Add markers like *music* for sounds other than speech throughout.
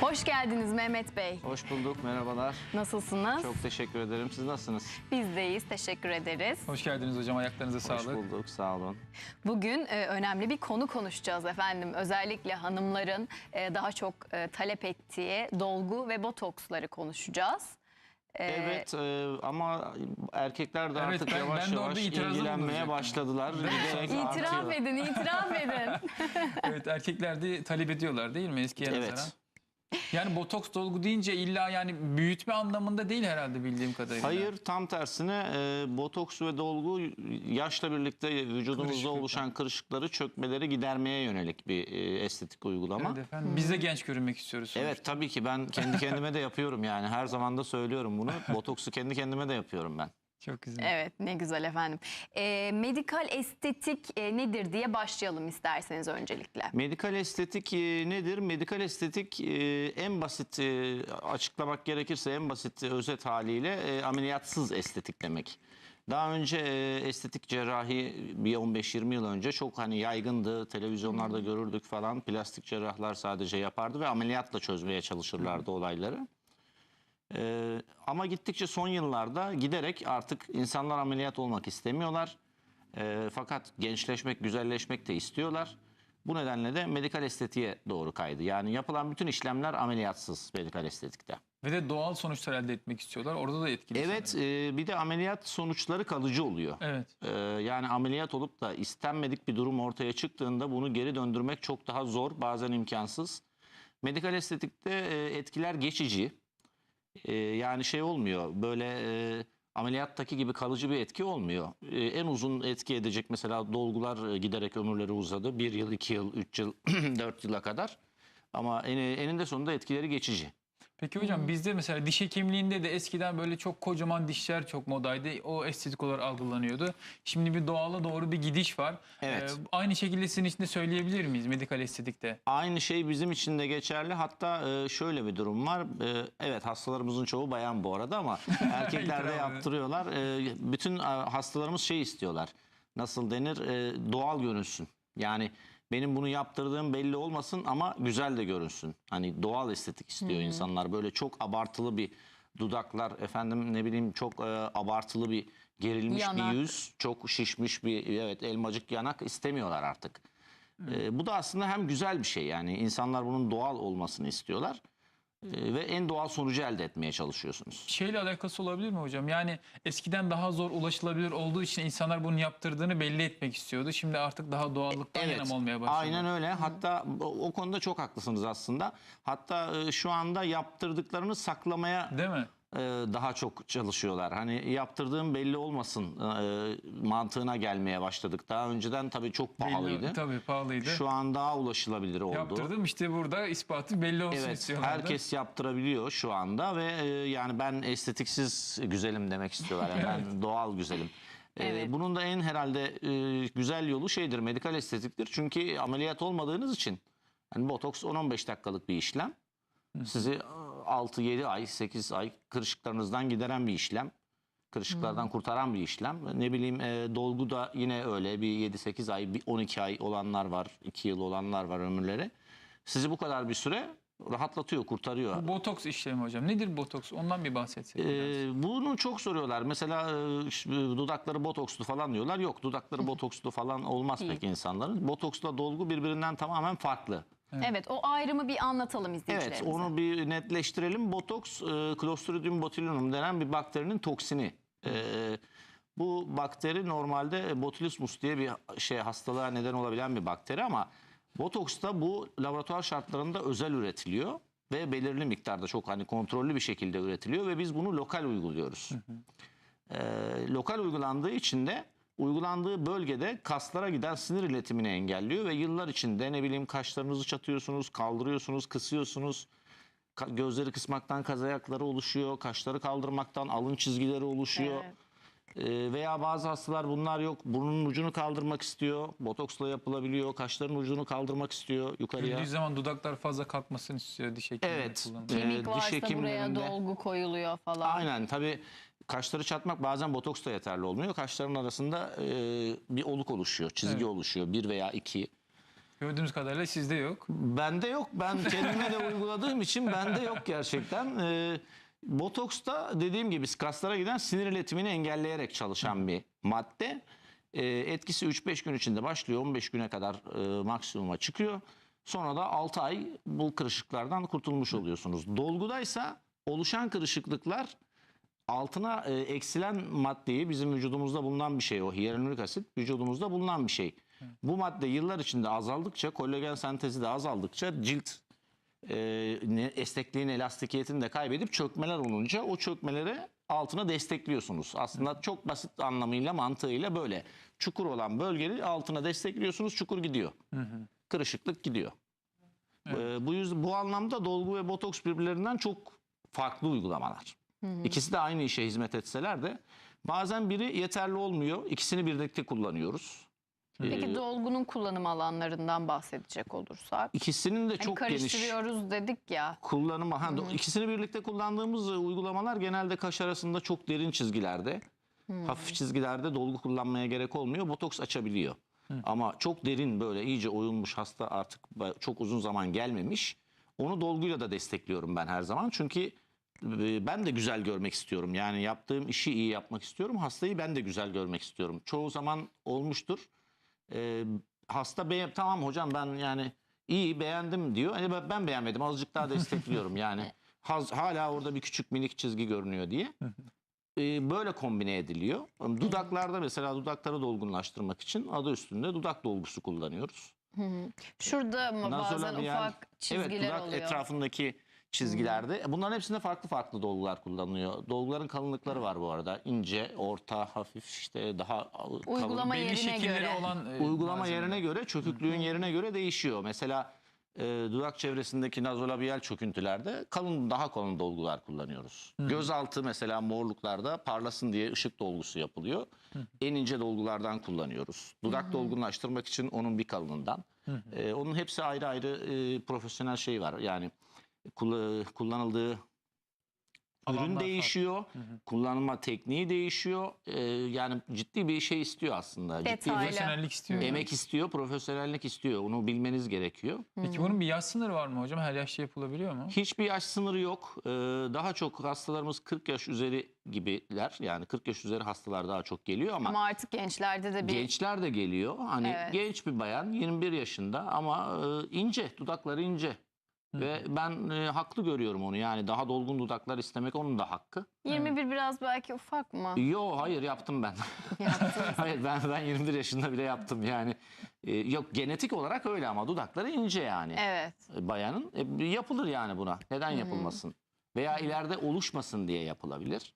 Hoş geldiniz Mehmet Bey. Hoş bulduk, merhabalar. Nasılsınız? Çok teşekkür ederim. Siz nasılsınız? Bizdeyiz. Teşekkür ederiz. Hoş geldiniz hocam. Ayaklarınıza Hoş sağlık. bulduk, sağ olun. Bugün e, önemli bir konu konuşacağız efendim. Özellikle hanımların e, daha çok e, talep ettiği dolgu ve botoksları konuşacağız. E, Evet e, ama erkekler de Evet, artık ben- yavaş ben de yavaş ilgilenmeye başladılar. İtiraf artıyor. edin, *laughs* itiraf edin. evet erkekler de talep ediyorlar değil mi eskiye Evet. nazaran? Yani botoks dolgu deyince illa yani büyütme anlamında değil herhalde bildiğim kadarıyla. Hayır, tam tersine e, botoks ve dolgu yaşla birlikte vücudumuzda oluşan kırışıkları, çökmeleri gidermeye yönelik bir e, estetik uygulama. Evet efendim. Biz de genç görünmek istiyoruz. sonuçta. Evet tabii ki ben kendi kendime de yapıyorum yani her zaman da söylüyorum bunu. Botoksu kendi kendime de yapıyorum ben. Çok güzel. Evet ne güzel efendim. E, medikal estetik e, nedir diye başlayalım isterseniz öncelikle. Medikal estetik e, nedir? Medikal estetik e, en basit e, açıklamak gerekirse en basit e, özet haliyle e, ameliyatsız estetik demek. Daha önce e, estetik cerrahi bir 15-20 yıl önce çok hani yaygındı. Televizyonlarda görürdük falan. Plastik cerrahlar sadece yapardı ve ameliyatla çözmeye çalışırlardı olayları. Ee, ama gittikçe son yıllarda giderek artık insanlar ameliyat olmak istemiyorlar. Ee, fakat gençleşmek, güzelleşmek de istiyorlar. Bu nedenle de medikal estetiğe doğru kaydı. Yani yapılan bütün işlemler ameliyatsız medikal estetikte. Ve de doğal sonuçlar elde etmek istiyorlar. Orada da etkili. Evet, e, bir de ameliyat sonuçları kalıcı oluyor. Evet. Ee, yani ameliyat olup da istenmedik bir durum ortaya çıktığında bunu geri döndürmek çok daha zor, bazen imkansız. Medikal estetikte e, etkiler geçici. E, yani şey olmuyor, böyle e, ameliyattaki gibi kalıcı bir etki olmuyor. E, en uzun etki edecek mesela dolgular e, giderek ömürleri uzadı. Bir yıl, iki yıl, üç yıl, *clears throat* dört yıla kadar. Ama en, eninde sonunda etkileri geçici. Peki hocam bizde mesela diş hekimliğinde de eskiden böyle çok kocaman dişler çok modaydı. O estetik olarak algılanıyordu. Şimdi bir doğala doğru bir gidiş var. Evet. Ee, aynı şekilde sizin için de söyleyebilir miyiz medikal estetikte? Aynı şey bizim için de geçerli. Hatta e, şöyle bir durum var. E, evet hastalarımızın çoğu bayan bu arada ama *laughs* erkekler de yaptırıyorlar. E, bütün e, hastalarımız şey istiyorlar. Nasıl denir? E, doğal görünsün. Yani benim bunu yaptırdığım belli olmasın ama güzel de görünsün. Hani doğal estetik istiyor insanlar. Böyle çok abartılı bir dudaklar efendim ne bileyim çok e, abartılı bir gerilmiş Yanak. bir yüz, çok şişmiş bir evet elmacık yanak istemiyorlar artık. Ee, bu da aslında hem güzel bir şey yani insanlar bunun doğal olmasını istiyorlar ve en doğal sonucu elde etmeye çalışıyorsunuz. Şeyle alakası olabilir mi hocam? Yani eskiden daha zor ulaşılabilir olduğu için insanlar bunu yaptırdığını belli etmek istiyordu. Şimdi artık daha doğallıktan yana mı olmaya başladı? aynen öyle. Hatta o, o konuda çok haklısınız aslında. Hatta e, şu anda yaptırdıklarını saklamaya Değil mi? E, daha çok çalışıyorlar. Hani yaptırdığım belli olmasın e, mantığına gelmeye başladık. Daha önceden tabii çok pahalıydı. Belli, tabii pahalıydı. Şu an daha ulaşılabilir oldu. Yaptırdım işte burada ispatı belli olsun Evet, istiyorlardı. herkes yaptırabiliyor şu anda ve e, yani ben estetiksiz güzelim demek istiyorlar. Yani *laughs* ben doğal güzelim. Evet. Bunun da en herhalde güzel yolu şeydir, medikal estetiktir. Çünkü ameliyat olmadığınız için hani botoks 10-15 dakikalık bir işlem. Sizi 6-7 ay, 8 ay kırışıklarınızdan gideren bir işlem. Kırışıklardan kurtaran bir işlem. Ne bileyim e, dolgu da yine öyle bir 7-8 ay, bir 12 ay olanlar var, 2 yıl olanlar var ömürleri. Sizi bu kadar bir süre rahatlatıyor, kurtarıyor. Bu botoks işlemi hocam. Nedir botoks? Ondan bir bahsetsek. Ee, bunu çok soruyorlar. Mesela e, ş- dudakları botokslu falan diyorlar. Yok dudakları botokslu falan olmaz pek insanların. Botoksla dolgu birbirinden tamamen farklı. Evet o ayrımı bir anlatalım Evet izleyicilerimize. onu bir netleştirelim. Botoks e, Clostridium botulinum denen bir bakterinin toksini. E, bu bakteri normalde botulismus diye bir şey hastalığa neden olabilen bir bakteri ama botoks da bu laboratuvar şartlarında özel üretiliyor ve belirli miktarda çok hani kontrollü bir şekilde üretiliyor ve biz bunu lokal uyguluyoruz. E, lokal uygulandığı için de uygulandığı bölgede kaslara giden sinir iletimini engelliyor ve yıllar içinde ne bileyim kaşlarınızı çatıyorsunuz, kaldırıyorsunuz, kısıyorsunuz. Ka- Gözleri kısmaktan kaz ayakları oluşuyor, kaşları kaldırmaktan alın çizgileri oluşuyor. Evet. Ee, veya bazı hastalar bunlar yok. Burnunun ucunu kaldırmak istiyor. Botoksla yapılabiliyor. Kaşların ucunu kaldırmak istiyor yukarıya. Güldüğü zaman dudaklar fazla kalkmasını istiyor diş hekimleri Evet. kullanıyor. Ee, Kemik diş varsa buraya dolgu koyuluyor falan. Aynen tabii kaşları çatmak bazen botoks da yeterli olmuyor. Kaşların arasında e, bir oluk oluşuyor, çizgi Evet. oluşuyor. Bir veya iki. Gördüğümüz kadarıyla sizde yok. Bende yok. Ben *laughs* kendime de uyguladığım için bende yok gerçekten. Ee, botoks da dediğim gibi kaslara giden sinir iletimini engelleyerek çalışan bir madde. Ee, etkisi 3-5 gün içinde başlıyor. 15 güne kadar e, maksimuma çıkıyor. Sonra da 6 ay bu kırışıklardan kurtulmuş oluyorsunuz. Dolgudaysa oluşan kırışıklıklar altına e, eksilen maddeyi bizim vücudumuzda bulunan bir şey o hyaluronik asit vücudumuzda bulunan bir şey. Bu madde yıllar içinde azaldıkça kolagen sentezi de azaldıkça cilt e, ne- esnekliğin elastikiyetini de kaybedip çökmeler olunca o çökmeleri altına destekliyorsunuz. Aslında çok basit anlamıyla mantığıyla böyle. Çukur olan bölgeyi altına destekliyorsunuz çukur gidiyor. Kırışıklık gidiyor. E, bu yüzden bu anlamda dolgu ve botoks birbirlerinden çok farklı uygulamalar. İkisi de aynı işe hizmet etseler de bazen biri yeterli olmuyor. İkisini birlikte kullanıyoruz. Peki Ee, dolgunun kullanım alanlarından bahsedecek olursak. İkisinin de Hani çok geniş karıştırıyoruz dedik ya. kullanımı. Ha, ikisini birlikte kullandığımız e, uygulamalar genelde kaş arasında çok derin çizgilerde, hafif çizgilerde dolgu kullanmaya gerek olmuyor. Botoks açabiliyor. Ama çok derin böyle iyice oyulmuş hasta artık çok uzun zaman gelmemiş. Onu dolguyla da destekliyorum ben her zaman. Çünkü ben de güzel görmek istiyorum. Yani yaptığım işi iyi yapmak istiyorum. Hastayı ben de güzel görmek istiyorum. Çoğu zaman olmuştur. Ee, hasta beğen tamam hocam ben yani iyi beğendim diyor. Hani ben- ben beğenmedim azıcık daha destekliyorum *laughs* yani. Haz, hala orada bir küçük minik çizgi görünüyor diye. Ee, böyle kombine ediliyor. Dudaklarda mesela dudakları dolgunlaştırmak için adı üstünde dudak dolgusu kullanıyoruz. Şurada mı bazen Nazolabial- ufak çizgiler evet, dudak oluyor. etrafındaki çizgilerde. Bunların hepsinde farklı farklı dolgular kullanılıyor. Dolguların kalınlıkları var bu arada. İnce, orta, hafif işte daha kalın. Uygulama Belli yerine şekilleri göre. olan e, Uygulama malzemeler. yerine göre, çöküklüğün yerine göre değişiyor. Mesela e, dudak çevresindeki nazolabiyal çöküntülerde kalın daha kalın dolgular kullanıyoruz. Gözaltı mesela morluklarda parlasın diye ışık dolgusu yapılıyor. En ince dolgulardan kullanıyoruz. Dudak dolgunlaştırmak için onun bir kalınından. E, onun hepsi ayrı ayrı e, profesyonel şey var. Yani kullanıldığı Alanlar ürün değişiyor. Kullanma tekniği değişiyor. E, yani ciddi bir şey istiyor aslında. Ciddi Detaylı. Profesyonellik istiyor. Emek istiyor, profesyonellik istiyor. Onu bilmeniz gerekiyor. Peki bunun bir yaş sınırı var mı hocam? Her yaşta yapılabiliyor mu? Hiçbir yaş sınırı yok. Ee, daha çok hastalarımız 40 yaş üzeri gibiler. Yani 40 yaş üzeri hastalar daha çok geliyor ama, Ama artık gençlerde de bir gençler de geliyor. Hani Evet. genç bir bayan 21 yaşında ama e, ince, dudakları ince. Ve ben e, haklı görüyorum onu. Yani daha dolgun dudaklar istemek onun da hakkı. 21 biraz belki ufak mı? Yo hayır yaptım ben. *laughs* Yaptınız. *laughs* hayır ben ben 21 yaşında bile yaptım yani. E, yok genetik olarak öyle ama dudakları ince yani. evet. bayanın e, yapılır yani buna. Neden yapılmasın? Veya ileride oluşmasın diye yapılabilir.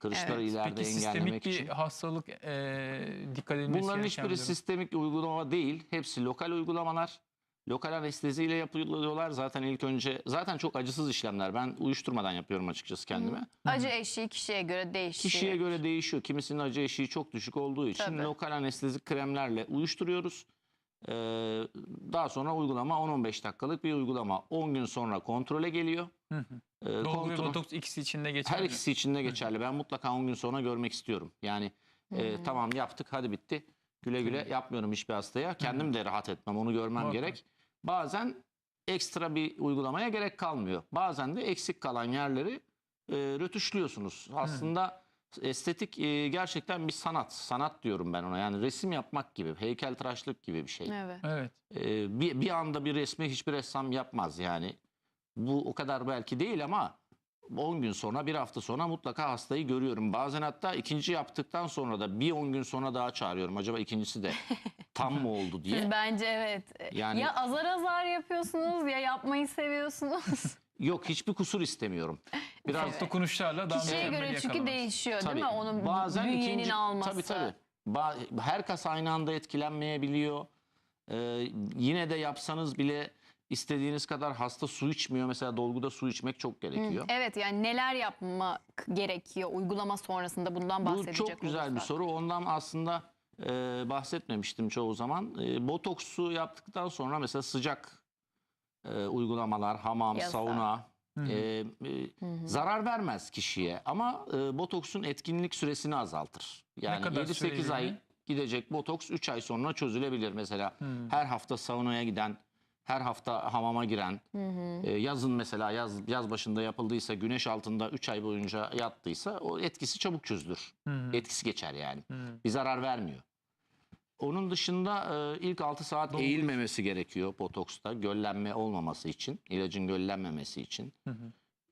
Kırışları Evet. ileride Peki engellemek sistemik bir için. hastalık e, dikkat edilmesi Bunların gereken hiçbiri bir durum. sistemik uygulama değil. Hepsi lokal uygulamalar. Lokal anesteziyle yapılıyorlar. Zaten ilk önce zaten çok acısız işlemler. Ben uyuşturmadan yapıyorum açıkçası kendime. Acı eşiği kişiye göre değişiyor. Kişiye göre değişiyor. Kimisinin acı eşiği çok düşük olduğu için Tabii. lokal anestezik kremlerle uyuşturuyoruz. Ee, daha sonra uygulama 10-15 dakikalık bir uygulama. 10 gün sonra kontrole geliyor. Hı hı. Ee, Dolgu ve kontrol- botoks ikisi içinde geçerli. Her ikisi için de geçerli. Ben mutlaka 10 gün sonra görmek istiyorum. Yani e, tamam yaptık hadi bitti. Güle güle yapmıyorum hiçbir hastaya. Kendim de rahat etmem onu görmem Muhakkak. gerek. Bazen ekstra bir uygulamaya gerek kalmıyor. Bazen de eksik kalan yerleri e, rötuşluyorsunuz. Aslında estetik e, gerçekten bir sanat. Sanat diyorum ben ona. Yani resim yapmak gibi, heykeltıraşlık gibi bir şey. Evet. Evet. E, bir, bir anda bir resmi hiçbir ressam yapmaz yani. Bu o kadar belki değil ama 10 gün sonra bir hafta sonra mutlaka hastayı görüyorum. Bazen hatta ikinci yaptıktan sonra da bir 10 gün sonra daha çağırıyorum. Acaba ikincisi de *laughs* tam mı oldu diye. Siz bence evet. Yani- Ya azar azar yapıyorsunuz ya yapmayı seviyorsunuz. *laughs* Yok hiçbir kusur istemiyorum. *laughs* Biraz Biraz dokunuşlarla daha Kişiye mükemmel göre çünkü değişiyor Tabii, değil mi? Onun bazen bünyenin ikinci, alması. Tabii tabii. Ba- her kas aynı anda etkilenmeyebiliyor. Ee, yine de yapsanız bile istediğiniz kadar hasta su içmiyor. Mesela dolguda su içmek çok gerekiyor. Evet yani neler yapmak gerekiyor uygulama sonrasında bundan Bu bahsedecek çok güzel bir olursak. soru. Ondan aslında e, bahsetmemiştim çoğu zaman. E, botoksu yaptıktan sonra mesela sıcak e, uygulamalar, hamam, Yasak. sauna e, e, zarar vermez kişiye ama e, botoksun etkinlik süresini azaltır. Yani kadar 7-8 ay gidecek botoks 3 ay sonra çözülebilir mesela. Her hafta saunaya giden, her hafta hamama giren, e, yazın mesela yaz yaz başında yapıldıysa, güneş altında 3 ay boyunca yattıysa o etkisi çabuk çözülür. Etkisi geçer yani. Bir zarar vermiyor. Onun dışında e, ilk 6 saat Dolgu- eğilmemesi gerekiyor botoksta. Göllenme olmaması için, ilacın göllenmemesi için.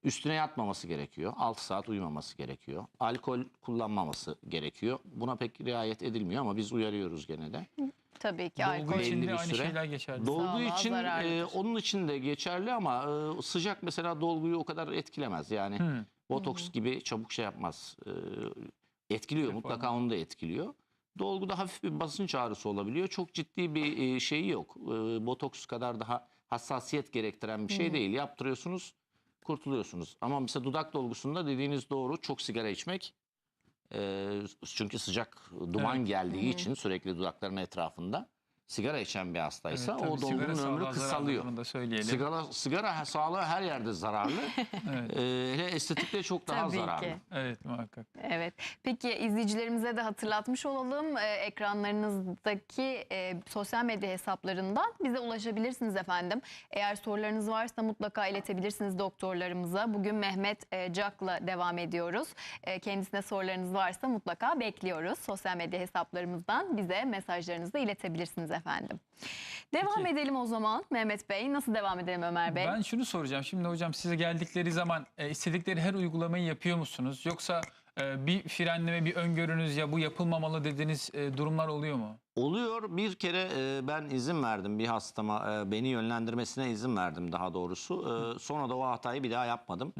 Üstüne yatmaması gerekiyor. 6 saat uyumaması gerekiyor. Alkol kullanmaması gerekiyor. Buna pek riayet edilmiyor ama biz uyarıyoruz gene de. Tabii ki Dolgu alkol. için belli de bir aynı süre. şeyler geçerli. Dolgu Sağlığa için zararlıdır. e, onun için de geçerli ama e, sıcak mesela dolguyu o kadar etkilemez. Yani Hı. botoks gibi çabuk şey yapmaz. E, etkiliyor Reform. mutlaka onu da etkiliyor. Dolguda hafif bir basınç ağrısı olabiliyor. Çok ciddi bir e, şeyi yok. E, botoks kadar daha hassasiyet gerektiren bir şey değil. Yaptırıyorsunuz, kurtuluyorsunuz. Ama mesela dudak dolgusunda dediğiniz doğru çok sigara içmek. E, çünkü sıcak duman Evet. geldiği için sürekli dudakların etrafında sigara içen bir hastaysa Evet, o dolgunun ömrü kısalıyor. Bunu da söyleyelim. Sigara, sigara sağlığa her yerde zararlı. *laughs* Evet. Ee, hele estetikte çok daha Tabii zararlı. ki. evet muhakkak. Evet. Peki izleyicilerimize de hatırlatmış olalım. Ee, ekranlarınızdaki e, sosyal medya hesaplarından bize ulaşabilirsiniz efendim. Eğer sorularınız varsa mutlaka iletebilirsiniz doktorlarımıza. Bugün Mehmet e, Cak'la devam ediyoruz. E, kendisine sorularınız varsa mutlaka bekliyoruz. Sosyal medya hesaplarımızdan bize mesajlarınızı iletebilirsiniz efendim. Devam Peki. edelim o zaman Mehmet Bey. Nasıl devam edelim Ömer Bey? Ben şunu soracağım. Şimdi hocam size geldikleri zaman e, istedikleri her uygulamayı yapıyor musunuz? Yoksa e, bir frenleme, bir öngörünüz ya bu yapılmamalı dediğiniz e, durumlar oluyor mu? Oluyor. Bir kere e, ben izin verdim bir hastama. e, beni yönlendirmesine izin verdim daha doğrusu. E, sonra da o hatayı bir daha yapmadım.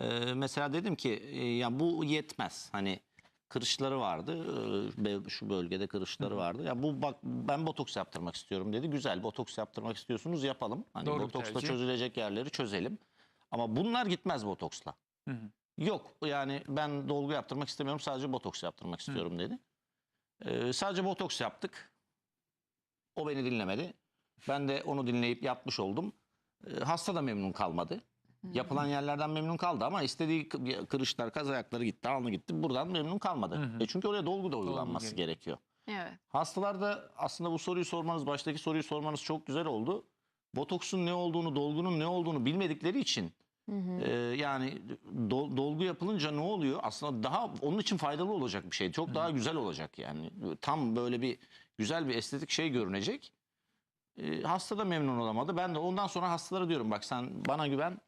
E, mesela dedim ki e, ya bu yetmez. Hani kırışları vardı. e, be- şu bölgede kırışları vardı. Ya bu bak ben botoks yaptırmak istiyorum dedi. Güzel botoks yaptırmak istiyorsunuz yapalım. Hani Doğru botoksla tercih. çözülecek yerleri çözelim. Ama bunlar gitmez botoksla. Hı hı. Yok yani ben dolgu yaptırmak istemiyorum sadece botoks yaptırmak istiyorum dedi. Ee, sadece botoks yaptık. O beni dinlemedi. Ben de onu dinleyip yapmış oldum. Ee, hasta da memnun kalmadı. Yapılan yerlerden memnun kaldı ama istediği kı- kırışlar, kaz ayakları gitti, alnı gitti. Buradan memnun kalmadı. Hı hı. E çünkü oraya dolgu da uygulanması gerekiyor. gerekiyor. Evet. Hastalarda aslında bu soruyu sormanız, baştaki soruyu sormanız çok güzel oldu. Botoksun ne olduğunu, dolgunun ne olduğunu bilmedikleri için e, yani dol- dolgu yapılınca ne oluyor? Aslında daha onun için faydalı olacak bir şey. Çok daha güzel olacak yani. Tam böyle bir güzel bir estetik şey görünecek. E, hasta da memnun olamadı. Ben de ondan sonra hastalara diyorum bak sen bana güven.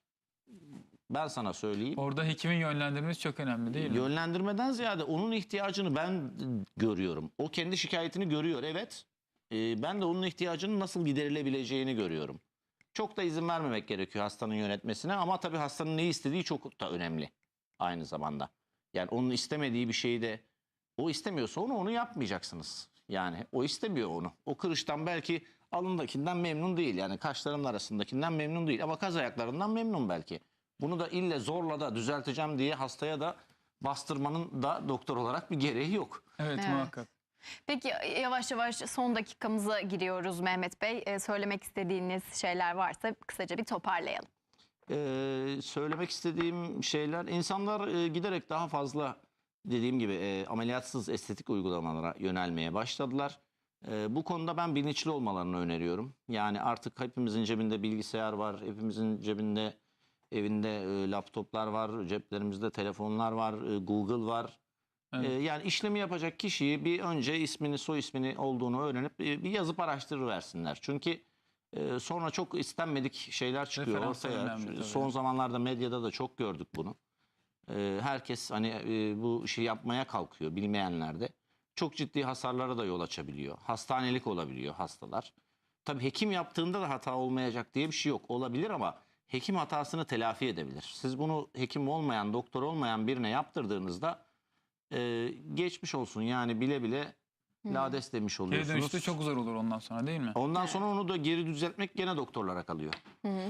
Ben sana söyleyeyim. Orada hekimin yönlendirmesi çok önemli değil mi? Yönlendirmeden ziyade onun ihtiyacını ben görüyorum. O kendi şikayetini görüyor evet. Ee, ben de onun ihtiyacının nasıl giderilebileceğini görüyorum. Çok da izin vermemek gerekiyor hastanın yönetmesine ama tabii hastanın ne istediği çok da önemli aynı zamanda. Yani onun istemediği bir şeyi de o istemiyorsa onu onu yapmayacaksınız. Yani o istemiyor onu. O kırıştan belki alındakinden memnun değil. Yani kaşların arasındakinden memnun değil ama kaz ayaklarından memnun belki. Bunu da ille zorla da düzelteceğim diye hastaya da bastırmanın da doktor olarak bir gereği yok. Evet, Evet. muhakkak. Peki yavaş yavaş son dakikamıza giriyoruz Mehmet Bey. Ee, söylemek istediğiniz şeyler varsa kısaca bir toparlayalım. Ee, söylemek istediğim şeyler insanlar e, giderek daha fazla dediğim gibi e, ameliyatsız estetik uygulamalara yönelmeye başladılar. E, bu konuda ben bilinçli olmalarını öneriyorum. Yani artık hepimizin cebinde bilgisayar var, hepimizin cebinde evinde e, laptoplar var, ceplerimizde telefonlar var, e, Google var. Evet. E, yani işlemi yapacak kişiyi bir önce ismini, soy ismini olduğunu öğrenip e, bir yazıp araştırıversinler. Çünkü e, sonra çok istenmedik şeyler çıkıyor Referanslar ortaya. Son zamanlarda medyada da çok gördük bunu. E, herkes hani e, bu işi yapmaya kalkıyor bilmeyenler de. Çok ciddi hasarlara da yol açabiliyor. Hastanelik olabiliyor hastalar. Tabii hekim yaptığında da hata olmayacak diye bir şey yok. Olabilir ama hekim hatasını telafi edebilir. Siz bunu hekim olmayan, doktor olmayan birine yaptırdığınızda e, geçmiş olsun yani bile bile lades demiş Geri oluyorsunuz. dönüşte çok zor olur ondan sonra değil mi? Ondan sonra onu da geri düzeltmek gene doktorlara kalıyor.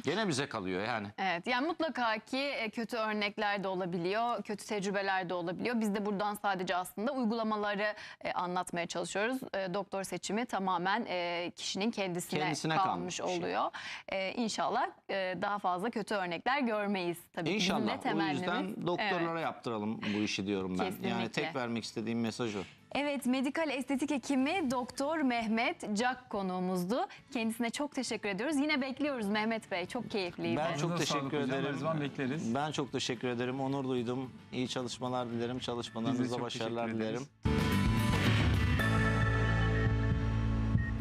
Gene bize kalıyor yani. Evet yani mutlaka ki e, kötü örnekler de olabiliyor, kötü tecrübeler de olabiliyor. Biz de buradan sadece aslında uygulamaları e, anlatmaya çalışıyoruz. E, doktor seçimi tamamen e, kişinin kendisine, Kendisine kalmış, kalmış bir şey. oluyor. E, inşallah e, daha fazla kötü örnekler görmeyiz. Tabii ki bizim de İnşallah. O temennimiz. yüzden doktorlara Evet. yaptıralım bu işi diyorum ben. Yani Kesinlikle. tek vermek istediğim mesaj o. Evet, medikal estetik hekimi Doktor Mehmet Cak konuğumuzdu. Kendisine çok teşekkür ediyoruz. Yine bekliyoruz Mehmet Bey. Çok keyifliydi. Ben çok Ağzınıza teşekkür sağlık hocam, ederim. her zaman bekleriz. Ben çok teşekkür ederim. Onur duydum. İyi çalışmalar dilerim. Çalışmalarınızda çok başarılar teşekkür ederiz. dilerim.